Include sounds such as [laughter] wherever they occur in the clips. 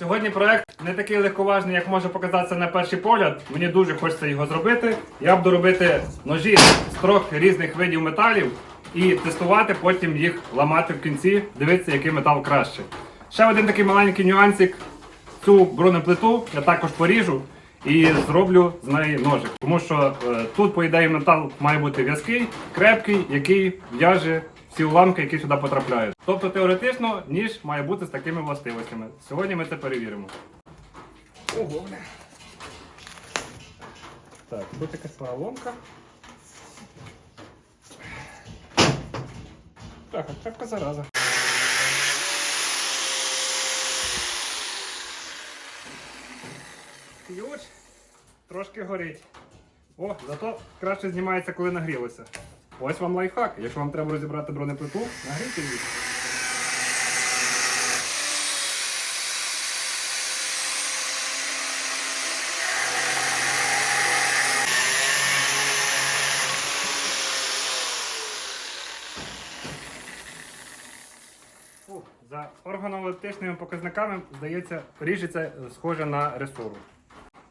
Сьогодні проект не такий легковажний, як може показатися на перший погляд. Мені дуже хочеться його зробити. Я буду робити ножі з трьох різних видів металів і тестувати, потім їх ламати в кінці, дивитися, який метал краще. Ще один такий маленький нюансик. Цю бронеплиту я також поріжу і зроблю з неї ножик. Тому що е, тут, по ідеї, метал має бути в'язкий, крепкий, який в'яже всі уламки, які сюди потрапляють. Тобто теоретично ніж має бути з такими властивостями. Сьогодні ми це перевіримо. Ого, бля. Так, тут така своя ломка. Так, а зараза. Ключ трошки горить. О, зато краще знімається, коли нагрілося. Ось вам лайфхак. Якщо вам треба розібрати бронеплиту, нагрійте її. За органолептичними показниками, здається, ріжеться схоже на ресору.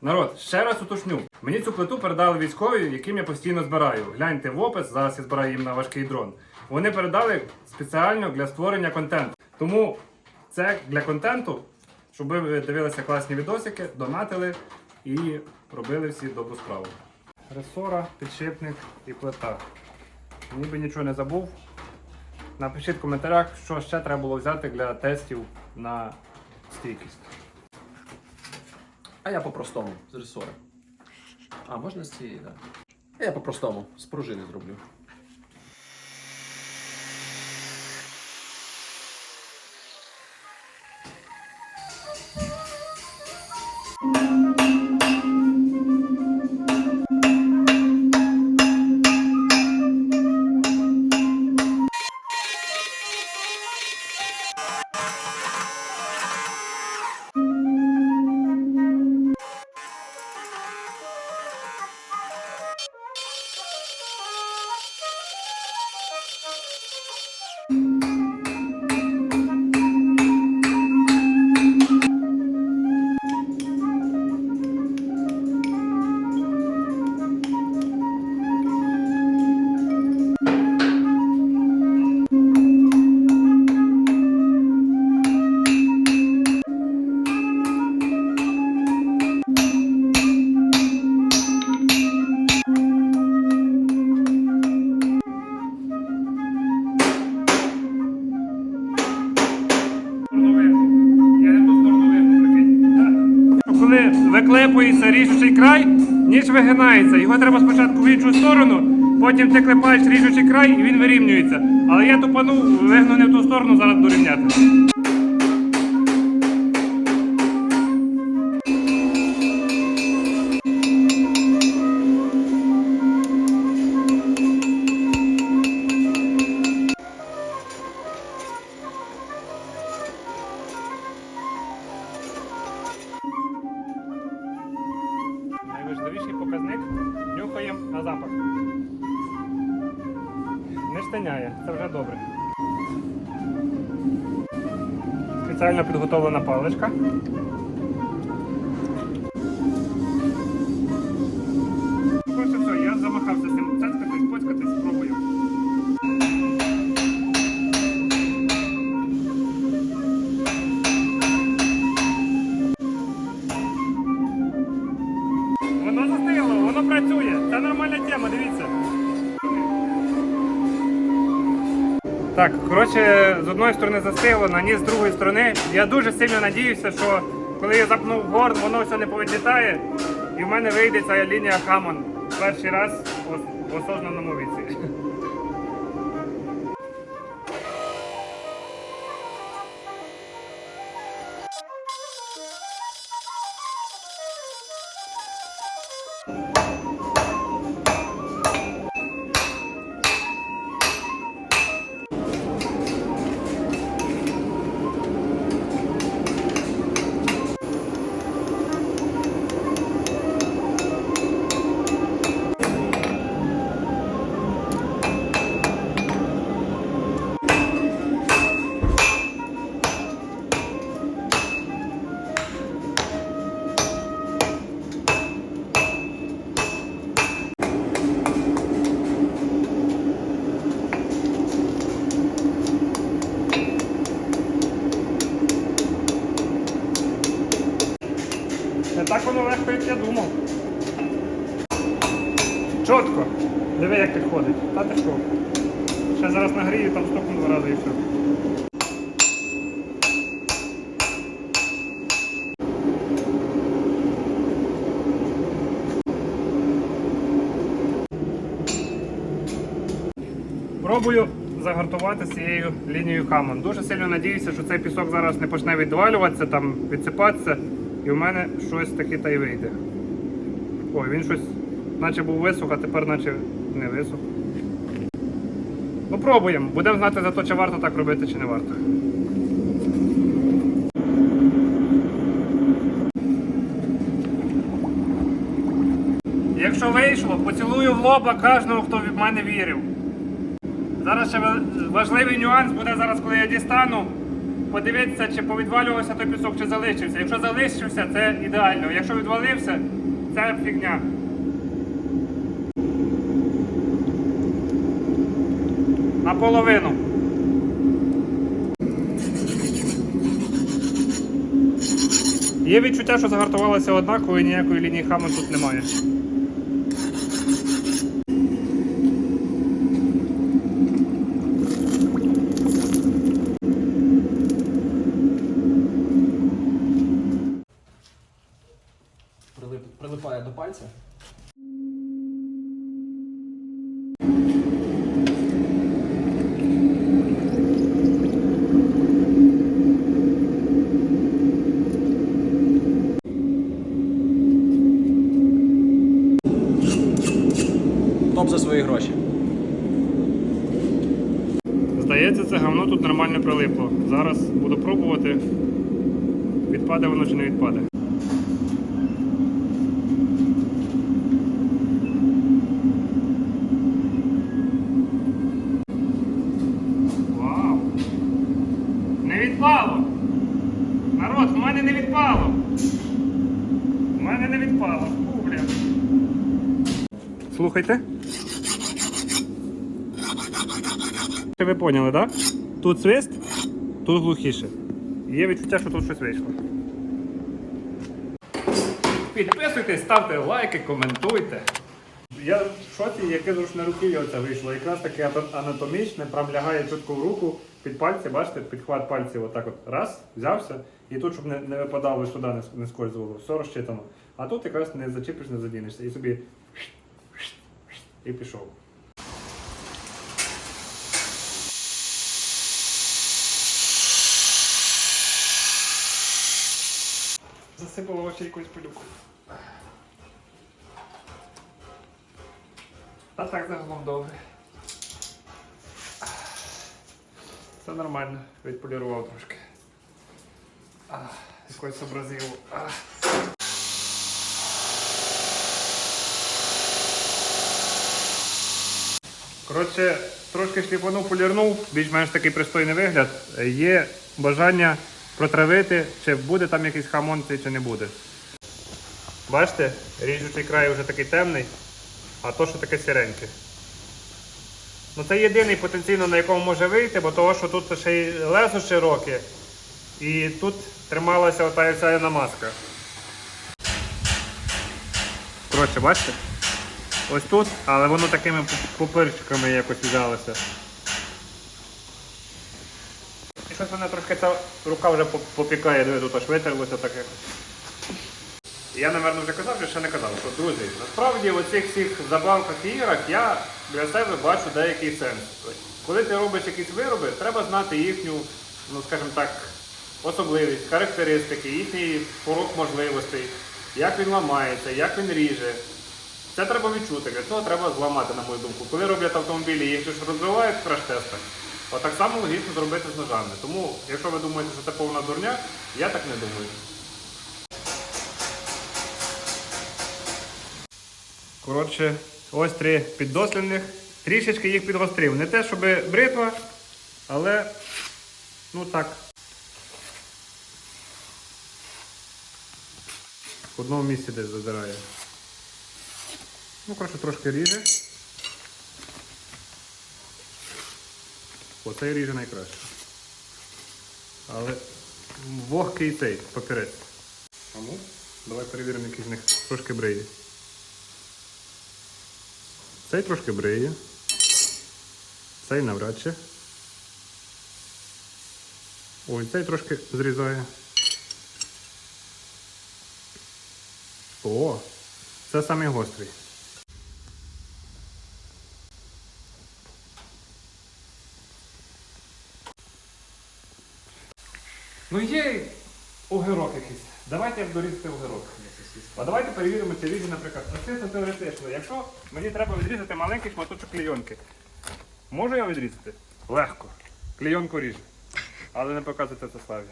Народ, ще раз уточню. Мені цю плиту передали військові, яким я постійно збираю. Гляньте в опис, зараз я збираю їм на важкий дрон. Вони передали спеціально для створення контенту. Тому це для контенту, щоб ви дивилися класні відосики, донатили і робили всі добру справу. Ресора, підшипник і плита. Ніби нічого не забув. Напишіть в коментарях, що ще треба було взяти для тестів на стійкість. А я по-простому, з ресори. А, можна з цієї, так. Да. Я по-простому, з пружини зроблю. Вигинається. Його треба спочатку в іншу сторону, потім ти клепаєш ріжучий край і він вирівнюється. Але я тупанув, вигну не в ту сторону, зараз буду Так, коротше, з одної сторони застигло, ні з другої сторони. Я дуже сильно надіюся, що коли я запнув горн, воно все не повідлітає, і в мене вийде ця лінія Хамон перший раз в осознаному Пробую загартувати цією лінією Хамон. Дуже сильно надіюся, що цей пісок зараз не почне відвалюватися, там відсипатися, і в мене щось таке та й вийде. Ой, він щось, наче був висох, а тепер наче не висох. Ну пробуємо. Будемо знати за те, чи варто так робити, чи не варто. Якщо вийшло, поцілую в лоба кожного, хто в мене вірив. Зараз ще важливий нюанс буде зараз, коли я дістану. Подивитися, чи повідвалювався той пісок, чи залишився. Якщо залишився, це ідеально. Якщо відвалився, це фігня. Наполовину. Є відчуття, що загартувалося однаково і ніякої лінії хами тут немає. Прилип, прилипає до пальця. Топ за свої гроші. Здається, це говно тут нормально прилипло. Зараз буду пробувати. Відпаде воно чи не відпаде. Вау! Не відпало! Народ, в мене не відпало! В мене не відпало. Фу, бля. Слухайте. Ви поняли, так? Да? Тут свист, тут глухіше. Є відчуття, що тут щось вийшло. Підписуйтесь, ставте лайки, коментуйте. Я в шоці, яке зручне руків'я вийшло. Якраз таке анатомічне, прям лягає чітко в руку під пальці, бачите, підхват пальців отак от раз, взявся, і тут, щоб не, не випадало сюди, не, не скользувало, все розчитано. А тут якраз не зачепиш, не задінешся. І собі і пішов. Засипало очі якусь пилюку. А так загалом добре. Все нормально, відполірував трошки. Якось образив. Коротше, трошки шліпанув, полірнув, більш-менш такий пристойний вигляд. Є бажання протравити, чи буде там якийсь хамон, чи не буде. Бачите, ріжучий край вже такий темний, а то, що таке сіреньке. Ну це єдиний потенційно, на якому може вийти, бо того, що тут ще й лезо широке, і тут трималася ота ця намазка. Коротше, бачите? Ось тут, але воно такими пупирчиками якось взялося. І мене трошки ця рука вже попікає, диви, тут аж витерлося так якось. Я, напевно, вже казав, чи ще не казав, що друзі, насправді в оцих всіх забавках і іграх я для себе бачу деякий сенс. Коли ти робиш якісь вироби, треба знати їхню, ну скажімо так, особливість, характеристики, їхній порог можливостей, як він ламається, як він ріже. Це треба відчути, для цього треба зламати, на мою думку. Коли роблять автомобілі, їх ж розбивають в краш-тестах. От так само логічно зробити з ножами. Тому, якщо ви думаєте, що це повна дурня, я так не думаю. Коротше, ось три піддослідних. Трішечки їх підгострив. Не те, щоб бритва, але ну так. В одному місці десь задирає. Ну, коротше, трошки ріже. Оцей ріже найкраще. Але вогкий цей папірець. А ну, давай перевіримо, який з них трошки бриє. Цей трошки бриє. Цей навряд чи. Ой, цей трошки зрізає. О, це самий гострий. Ну є огірок якийсь. Давайте як дорізати огірок. А давайте перевіримо ці різні, наприклад. Це чисто теоретично. Якщо мені треба відрізати маленький шматочок клейонки, можу я відрізати? Легко. Клейонку ріже. Але не показуйте це славі.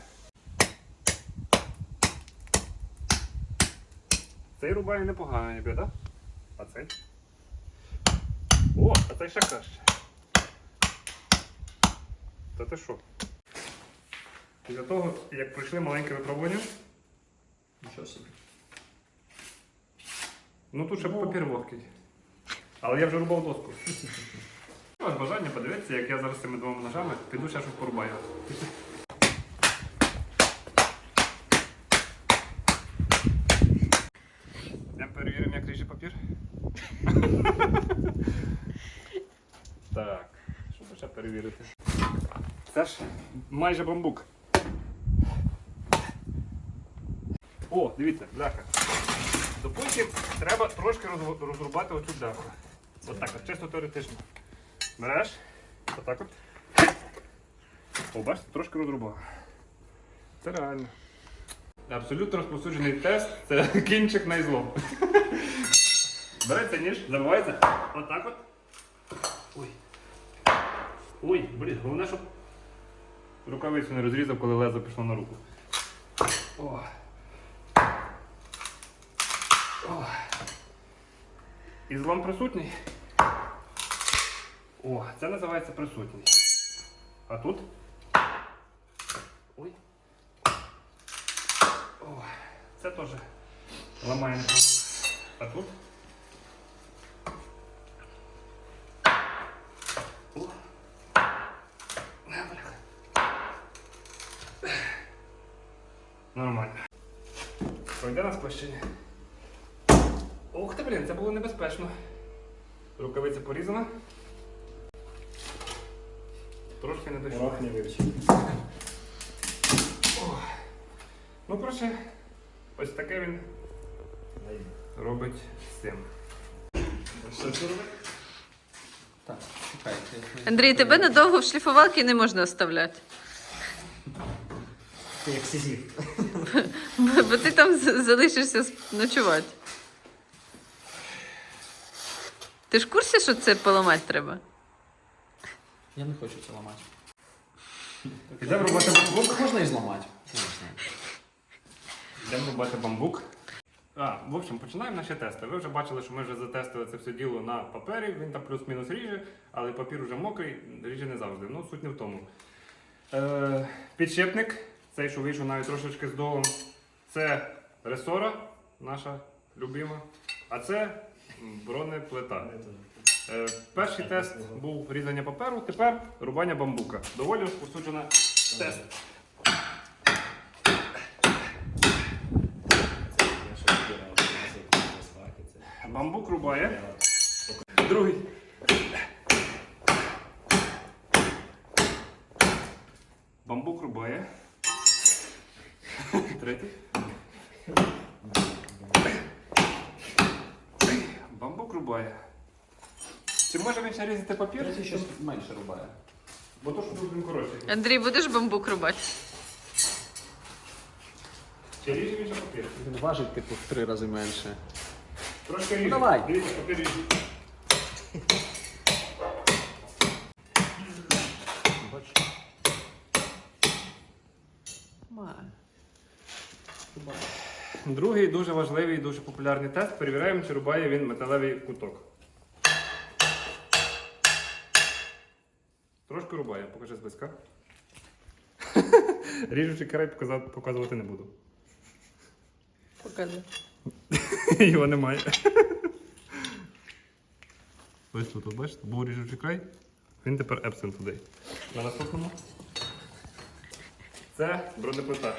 Цей рубає непогано, ніби, так? А цей? О, а цей ще краще. Та ти що? Після того, як пройшли маленьке випробування, Нічого собі. ну тут ще папір вогкий. Але я вже рубав доску. [laughs] Ось бажання подивитися, як я зараз цими двома ножами піду ще щось порубаю. Я перевіримо, як ріже папір. так, що ще перевірити? Це ж майже бамбук. О, дивіться, бляха. Допустим, треба трошки розрубати оцю бляху. Отак, от, чисто теоретично. Береш, отак от. О, бачите, трошки розрубав. Це реально. Абсолютно розповсюджений тест це [laughs] кінчик на злом. [laughs] Береться ніж, забивається. Отак от. Ой. Ой, блін, головне, щоб рукавицю не розрізав, коли лезо пішло на руку. О. О. І злом присутній. О, це називається присутній. А тут? Ой. О, це теж ламаємо. А тут? О. На, бляха. Нормально. Пройде на сплощення. Небезпечно. Рукавиця порізана. Трошки не дійшло. Урок не вивчив. Ну, коротше, ось таке він робить з цим. Так, чекайте. Андрій, тебе надовго в шліфувалки не можна оставляти. Ти як сизів. Бо ти там залишишся ночувати. Ти ж в курсі, що це поламати треба? Я не хочу це ламати. [laughs] Йдемо рубати бамбук. Можна і зламати. Йдемо рубати бамбук. А, в общем, починаємо наші тести. Ви вже бачили, що ми вже затестили це все діло на папері. Він там плюс-мінус ріже, але папір вже мокрий, ріже не завжди. Ну, суть не в тому. Е, підшипник, цей, що вийшов навіть трошечки з долом, це ресора, наша любима. А це бронеплита. Е, перший тест був різання паперу, тепер рубання бамбука. Доволі розповсюджена тест. Бамбук рубає. Другий. Бамбук рубає. Третій. Бамбук рубає. Чи може він ще різати папір? Третій щось менше рубає. Бо то, що тут він коротший. Андрій, будеш бамбук рубати? Чи ріже він ще папір? Він важить типу в три рази менше. Трошки ріже. Давай. Дивіться, папір ріже. Бач. Другий дуже важливий і дуже популярний тест. Перевіряємо, чи рубає він металевий куток. Трошки рубає, покажи зблизька. [laughs] Ріжучий край показувати не буду. Показуй. [laughs] Його немає. [laughs] Ось тут, бачите, був ріжучий край. Він тепер absent today. На наступному. Це бронеплита.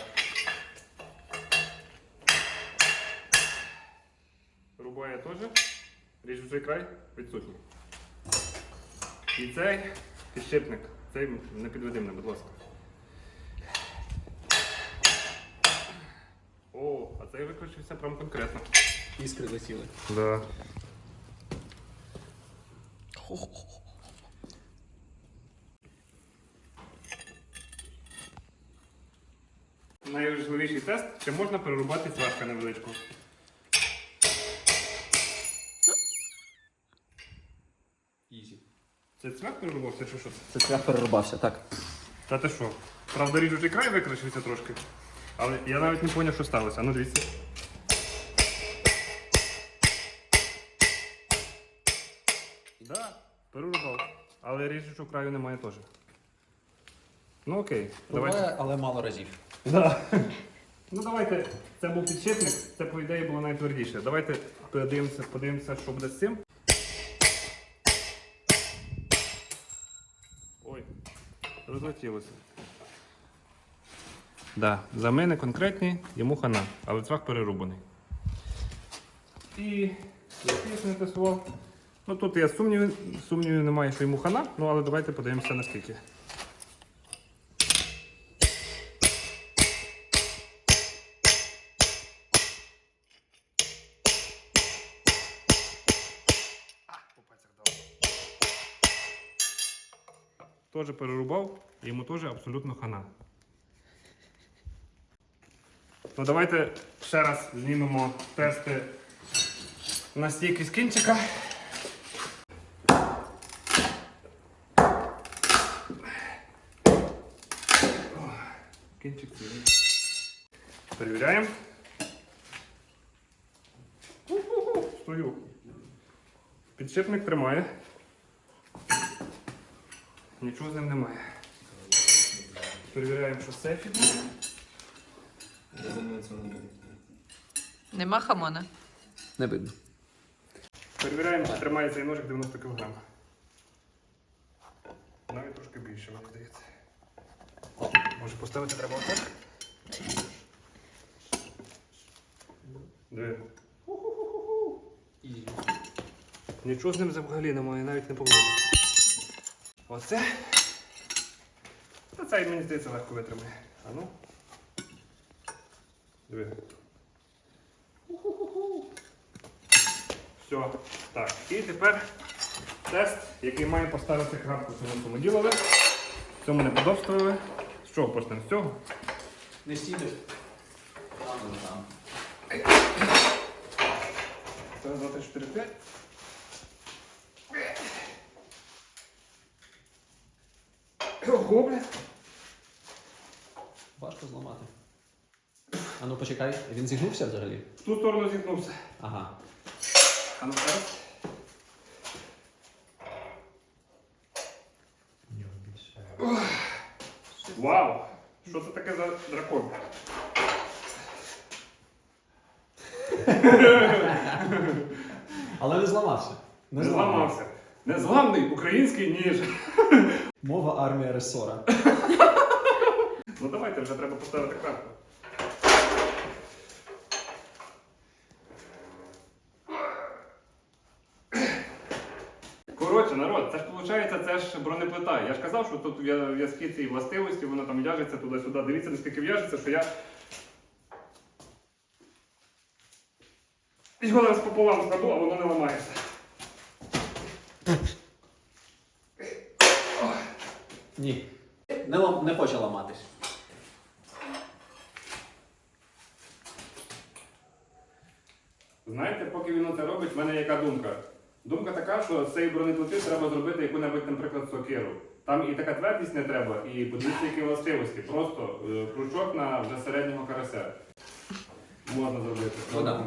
ріжучий край відсутній. І цей підшипник. Цей не підведи мене, будь ласка. О, а цей викручився прям конкретно. Іскри летіли. Да. Найважливіший тест, чи можна перерубати цвяшка невеличку. Це цвях перерубався чи що? це? Цвях перерубався, так. Та ти що? Правда, ріжучий край викрашився трошки. Але я навіть не зрозумів, що сталося. Ну дивіться. Да, перерубав. Але ріжучого краю немає теж. Ну окей, давайте. Буває, але мало разів. Да. [laughs] Ну давайте. Це був підшипник, це по ідеї було найтвердіше. Давайте подивимося, подивимося, що буде з цим. Розлетілося. Да, замини конкретні, йому хана, але цвах перерубаний. І я ще. Ну тут я сумнівів, сумнівів немає, що йому хана, ну але давайте подивимося наскільки. Теж перерубав, і йому теж абсолютно хана. Ну давайте ще раз знімемо тести на стійкість кінчика. Кінчик цілий. Перевіряємо. Стою. Підшипник тримає. Нічого з ним немає. Перевіряємо, що все фігня. Я думаю, це не буде. Нема хамона. Не видно. Перевіряємо, чи тримає цей ножик 90 кг. Навіть трошки більше, мені здається. Може поставити треба отак? Диви. Нічого з ним взагалі немає, навіть не повинно. Оце. Та цей, мені здається, легко витримає. А ну. Диви. Все. Так. І тепер тест, який має поставити крапку цьому самоділові. Цьому не неподобствовали. З чого почнемо? З цього? Не сіде. Там, там. Це 2, 3, 4, 5. наверху. Важко зламати. А ну почекай, він зігнувся взагалі? В ту сторону зігнувся. Ага. А ну зараз. Вау! Що це таке за дракон? Але не зламався. Не зламався. Незламний український ніж. Мова армія ресора. Ну давайте вже треба поставити крапку. Коротше, народ, це ж виходить, це ж бронеплита. Я ж казав, що тут в'я- в'язки цієї властивості, воно там в'яжеться туди-сюди. Дивіться, наскільки в'яжеться, що я. Його зараз пополам складу, а воно не ламається. Ні. Не, лам... не хоче ламатись. Знаєте, поки він це робить, в мене яка думка? Думка така, що з цієї бронеплити треба зробити яку-небудь, наприклад, сокиру. Там і така твердість не треба, і подивіться, які властивості. Просто е, крючок на вже середнього карася. Можна зробити. Ну да.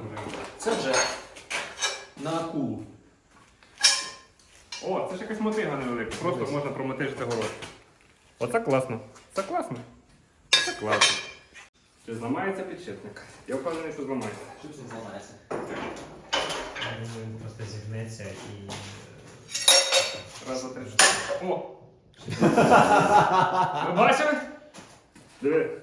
Це вже на акулу. О, це ж якась мотига невелика. Просто можна промотижити город. Оце класно. Це класно. Це класно. Чи зламається підшипник? Я впевнений, що зламається. Що це зламається? Я думаю, він просто зігнеться і. Раз, два, три, чотири. О! Ви бачили? Диви.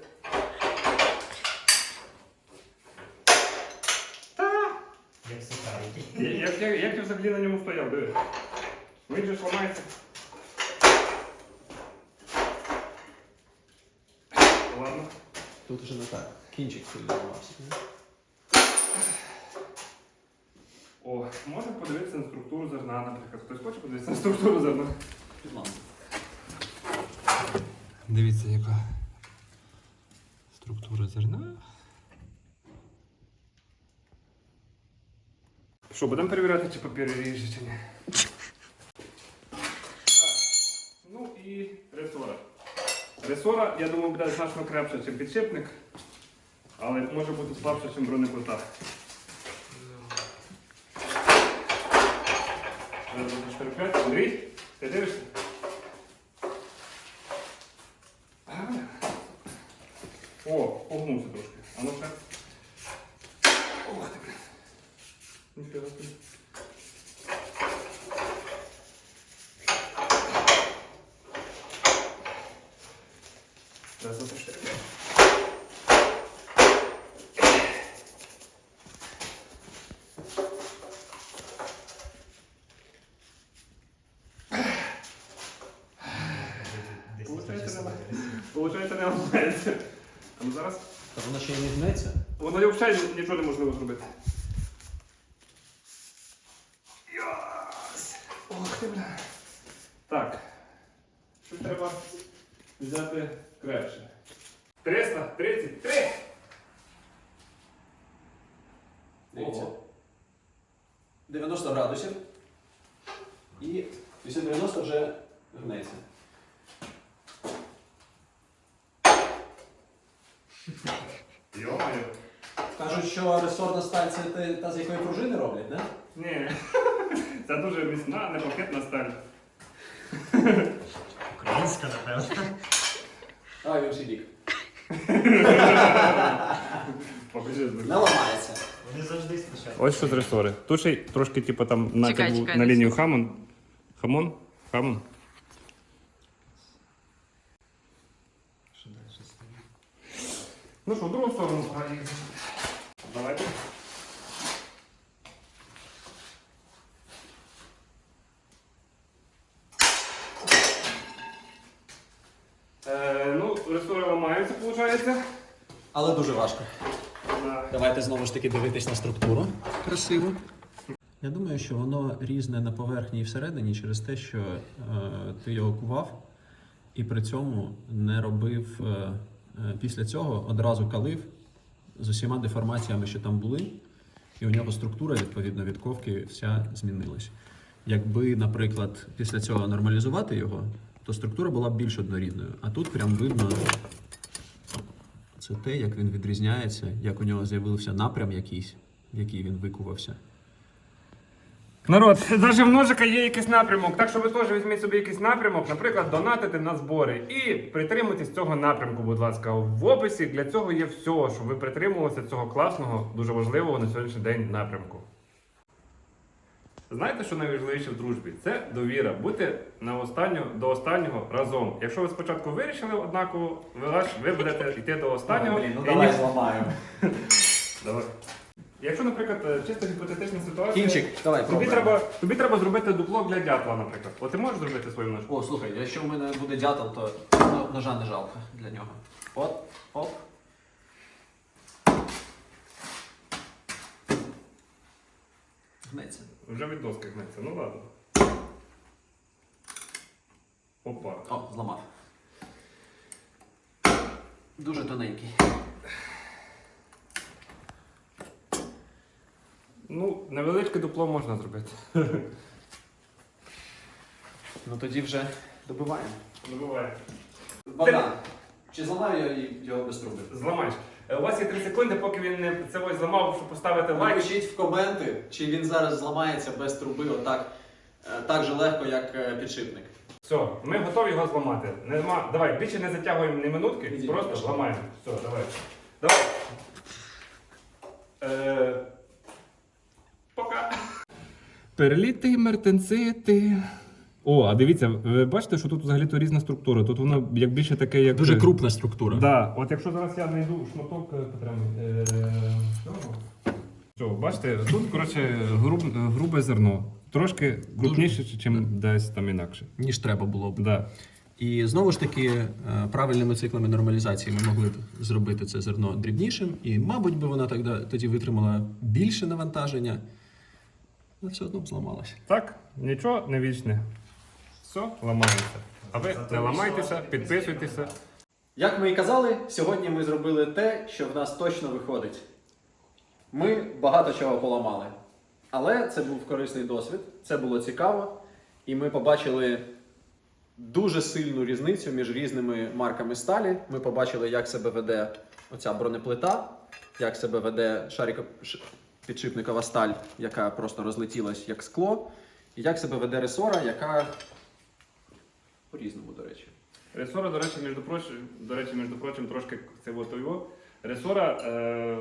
Як як, як я взагалі на ньому стояв, диви. Він же ж ламається. Ладно. Тут вже не так. Кінчик сильно ламався. О, можна подивитися на структуру зерна, наприклад. Хтось хоче подивитися на структуру зерна? Дивіться, яка структура зерна. Що, будемо перевіряти, чи папір ріже, чи ні? Так. Ну і ресора. Ресора, я думаю, буде значно крепше, ніж підшипник, але може бути слабше, ніж бронекота. Андрій, ти дивишся? О, погнувся трошки. А ну ще. Ох ти, блін. Ніфіга собі. Раз, два, три, чотири, п'ять. Десь Получається, нема. Получається. А ну зараз. Та воно ще й не гнеться. Воно взагалі нічого не можливо зробити. А, в інший бік. Покажи. Не ламається. Вони завжди спочатку. Ось що з ресори. Тут ще й трошки, типу, там натяк Чекай, був чекай, на не лінію хамон. Хамон? Хамон. Що далі стоїть? Ну що, в другу сторону пора їхати. Давайте. Е, ну, ресори ламаються, виходить. Але дуже важко. Да. Давайте знову ж таки дивитись на структуру. Красиво. Я думаю, що воно різне на поверхні і всередині через те, що е, ти його кував і при цьому не робив е, е, після цього одразу калив з усіма деформаціями, що там були, і у нього структура відповідно від ковки вся змінилась. Якби, наприклад, після цього нормалізувати його, то структура була б більш однорідною. А тут прям видно це те, як він відрізняється, як у нього з'явився напрям якийсь, в який він викувався. Народ, [laughs] навіть в ножика є якийсь напрямок, так що ви теж візьміть собі якийсь напрямок, наприклад, донатити на збори. І притримуйтесь цього напрямку, будь ласка. В описі для цього є все, щоб ви притримувалися цього класного, дуже важливого на сьогоднішній день напрямку. Знаєте, що найважливіше в дружбі? Це довіра. Бути на останнього, до останнього разом. Якщо ви спочатку вирішили однаково, ви, ваш- ви будете йти до останнього. Блін, ну і давай ні- зламаю. [laughs] Давай. Якщо, наприклад, е, чисто гіпотетична ситуація. Кінчик, давай Тобі пробуємо. треба, тобі треба зробити дупло для дятла, наприклад. От ти можеш зробити свою ножку? О, слухай, якщо в мене буде дятел, то ну, ножа не жалко для нього. От, оп. Гнеться. Вже від доски гнеться, ну ладно. Опа. О, зламав. Дуже тоненький. Ну, невеличке дупло можна зробити. [laughs] Ну тоді вже добиваємо. Буває. Богдан, чи зламаю я його без труби? Зламаєш. Е, У вас є 3 секунди, поки він не це ось зламав, щоб поставити лайк. Напишіть в коменти, чи він зараз зламається без труби отак, е, так же легко, як е, підшипник. Все, ми готові його зламати. Нема... Давай, більше не затягуємо ні минутки, Ідіть, просто пішли. зламаємо. Все, давай. Давай. Е... Пока. Переліти, мертенцити. О, а дивіться, ви бачите, що тут взагалі-то різна структура. Тут воно як більше таке, як. Дуже крупна структура. Да. От якщо зараз я знайду шматок е, Петра, е, цього, бачите, тут, коротше, груб, грубе зерно. Трошки крупніше, ніж десь там інакше. Ніж треба було б. Да. І знову ж таки, е, правильними циклами нормалізації ми могли б зробити це зерно дрібнішим, і, мабуть, би вона тоді, тоді витримала більше навантаження, але все одно б зламалася. Так, нічого не вічне. Все, ламається. А ви не ламайтеся, підписуйтеся. Як ми і казали, сьогодні ми зробили те, що в нас точно виходить. Ми багато чого поламали. Але це був корисний досвід, це було цікаво, і ми побачили дуже сильну різницю між різними марками сталі. Ми побачили, як себе веде оця бронеплита, як себе веде шаріко-підшипникова сталь, яка просто розлетілась як скло, і як себе веде ресора, яка по-різному, до речі. Ресора, до речі, між прочим, до речі, між прочим, трошки це от його. Ресора, е,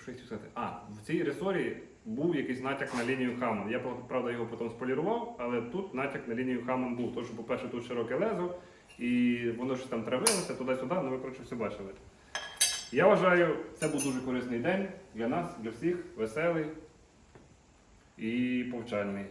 що я хотів сказати? А, в цій ресорі був якийсь натяк на лінію Хаман. Я, правда, його потім сполірував, але тут натяк на лінію Хаман був. Що, по-перше, тут широке лезо, і воно щось там травилося туди-сюди, ну ви коротше все бачили. Я вважаю, це був дуже корисний день для нас, для всіх, веселий і повчальний.